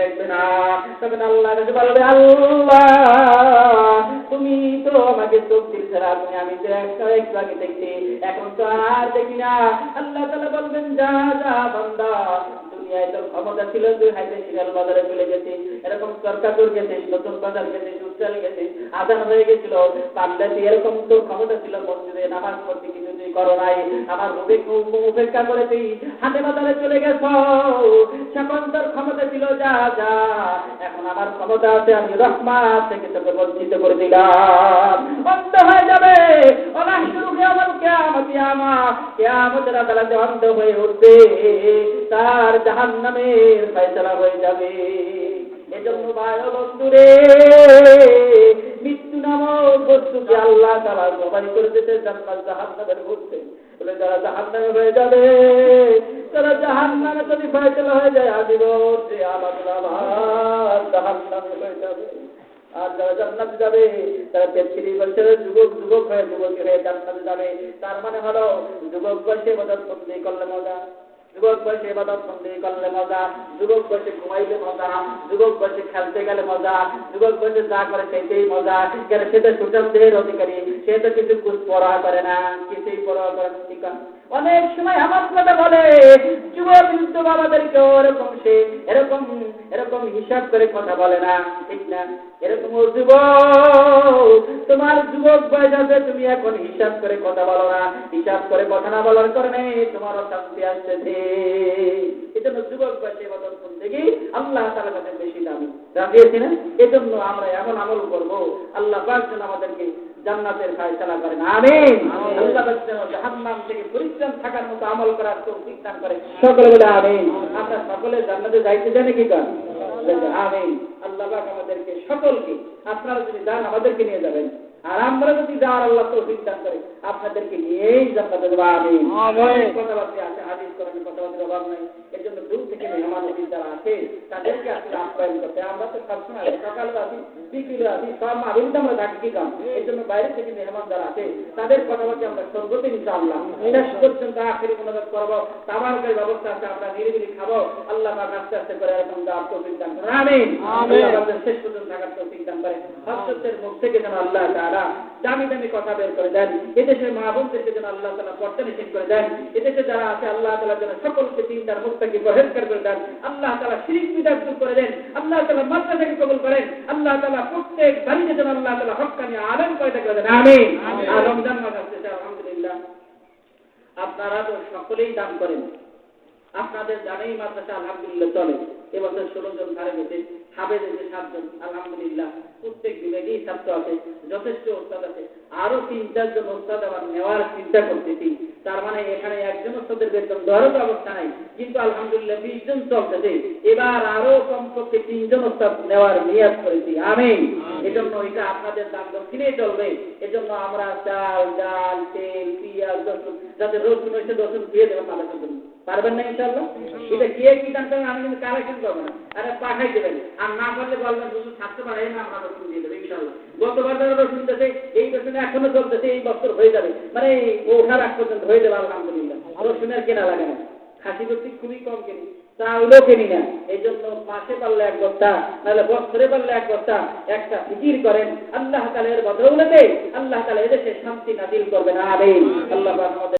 দেখবে না। তখন আল্লাহ বলবে, আল্লাহ, তুমি তো আমাকে চোখ দিয়েছিলা তুমি আমি তো একটা একটু আগে দেখছি, এখন তো আর দেখি না। আল্লাহ তালা বলবেন, যা যা, বান্দা ক্ষমতা ছিল, তুই হাইতে বাজারে চলে গেছিস। এরকম সরকার গেছিস, নতুন বাজার গেছিস উচ্চাল গেছিস আদান হয়ে গেছিল। এরকম তোর ক্ষমতা ছিল, মসজিদে নামাজ পড়তে করো নাই। আমার উপেক্ষা করে তুই হাতে বাজারে চলে গেছ। সেখন তোর ক্ষমতা ছিল যা যা। এখন আমার ক্ষমতা আছে, আমি রহমান থেকে তোকে বঞ্চিত করে দিলাম। অন্ধ হয়ে যাবে। অনাহ শুরু কেমন কেমন কেমা কেমতের আদালতে অন্ধ হয়ে উঠবে। তার জাহান নামের ফয়সলা হয়ে যাবে। এজন্য ভাই বন্ধুরে, মৃত্যু নামক বস্তুকে আল্লাহ তারা সবাই করে দিতে জান্নাত জাহান নামের ঘুরতে বলে যারা জাহান নামে হয়ে যাবে, তারা জাহান নামে যদি ফয়সলা হয়ে যায়, আজীবন যে আলাদ জাহান নামে হয়ে যাবে। আর যারা জান্নাতে যাবে, তারা তেত্রিশ বছরের যুবক যুবক হয়ে, যুবতী হয়ে জান্নাতে যাবে। তার মানে হলো, যুবক বয়সে মদত বন্দি করলে মজা যুবক বয়সে এবাদত সন্দেহ করলে মজা, যুবক বয়সে ঘুমাইলে মজা, যুবক বয়সে খেলতে গেলে মজা, যুবক বয়সে যা করে সেইটাই মজা কেন সেটা সুযোগ দেহের অধিকারী, সে তো কিছু পড়া করে না, কিছুই পড়া করে না? অনেক সময় আমার কথা বলে যুব বিরুদ্ধ বাবাদেরকে এরকম সে, এরকম এরকম হিসাব করে কথা বলে না, ঠিক না? এরকম, ও যুবক, তোমার যুবক বয়স আছে, তুমি এখন হিসাব করে কথা বলো না, হিসাব করে কথা না বলার কারণে তোমার অশান্তি আসতেছে। এজন্য যুবক বয়সে এবাদত করতে আল্লাহ তাআলার কাছে বেশি দামি। রাজি আছি না এজন্য আমরা এমন আমল করব, আল্লাহ পাক যেন আমাদেরকে জান্নাতের ফায়সালা করেন আমিন। আল্লাহ পাক যেন জাহান্নাম থেকে পরিত্রাণ থাকার মতো আমল করার তৌফিক দান করে। সকলে বলে আমিন। আমরা সকলে জান্নাতে যাইতে জানি কি কারণ আমিন। আল্লাহ পাক আমাদেরকে সকলকে আপনারা যদি যান আমাদেরকে নিয়ে যাবেন। আর আমরা যদি যাওয়ার আল্লাহ তৌফিক দান করে আপনাদেরকে নিয়েই জান্নাতে দেবো আমিন। অনেক কথাবার্তা আছে হাদিস করেন কথাবার্তার অভাব নাই। এর জন্য দূর থেকে মেহমান অতিথি যারা আছে তাদেরকে আসলে আপ্যায়ন করতে আমরা তো সবসময় সকালে আসি বিকেলে আসি সব আমরা থাকি কাম? এই জন্য বাইরে থেকে মেহমান যারা আছে তাদের কথাবার্তা আমরা সর্বতে ইনশাআল্লাহ। শেষ পর্যন্ত আখেরি মনোযোগ করব। তাবারকের ব্যবস্থা আছে আমরা নিরিবিলি খাব। আল্লাহ পাক আস্তে আস্তে করে এরকম তৌফিক দান আমিন। আমাদের শেষ পর্যন্ত থাকার তৌফিক দান করে। মুখ থেকে যেন আল্লাহ তাআলা দামি দামি কথা বের করে দেন। এদেশের মা বোনদেরকে যেন আল্লাহ তালা পর্দা নিষেধ করে দেন। এদেশে যারা আছে আল্লাহ তাআলা যেন সকলকে চিন্তার মুখ থেকে পরহেজগার করে দেন। আল্লাহ তাআলা শিরিক বিদাত দূর করে দেন। আল্লাহ তাআলা মাদ্রাসাকে কবুল করেন। আল্লাহ তাআলা প্রত্যেক বাড়িতে যেন আল্লাহ তাআলা হক্কানি আলেম পয়দা করে দেন। আর রমজান মাস আসছে আলহামদুলিল্লাহ। আপনারা তো সকলেই দান করেন। আপনাদের জানেই মাদ্রাসা আলহামদুলিল্লাহ চলে। এবছর ষোলো জন ধারে গেছে। হাবেদ এসে সাতজন আলহামদুলিল্লাহ। প্রত্যেক বিভাগেই ছাত্র আছে যথেষ্ট ওস্তাদ আছে। আরও তিন চারজন ওস্তাদ আবার নেওয়ার চিন্তা করতেছি। তার মানে এখানে একজন ওস্তাদের বেতন দেওয়ারও তো অবস্থা নাই। কিন্তু আলহামদুলিল্লাহ বিশ জন চলতেছে। এবার আরও কমপক্ষে তিনজন ওস্তাদ নেওয়ার নিয়াজ করেছি। আমি এজন্য এটা আপনাদের দাম দক্ষিণেই চলবে। এজন্য আমরা চাল ডাল তেল পিঁয়াজ রসুন যাতে রসুন হয়েছে রসুন দিয়ে দেবেন মানুষের জন্য। পারবেন না ইনশাল্লাহ এটা কে কি করবেন আমি কিন্তু কালেকশন করব না। আরে পাঠাই দেবেন। আর না পারলে বলবেন শুধু ছাড়তে পারে না আমরা রসুন দিয়ে ইনশাল্লাহ গতবার যারা রসুন দিতেছে এই রসুনে এখনও চলতেছে, এই বছর হয়ে যাবে। মানে ওঠার আগ পর্যন্ত হয়ে যাবে, আলহামদুলিল্লাহ। রসুনের কেনা লাগে না। খাসি করতে খুবই কম কিনি, চাউলও কিনি না। এই জন্য মাসে পারলে এক বস্তা, নাহলে বছরে পারলে এক বস্তা, একটা ফিকির করেন আল্লাহ তালের বদৌলতে, আল্লাহ তালা এদেশে শান্তি নাজিল করবেন। আরে আল্লাহ পাক আমাদের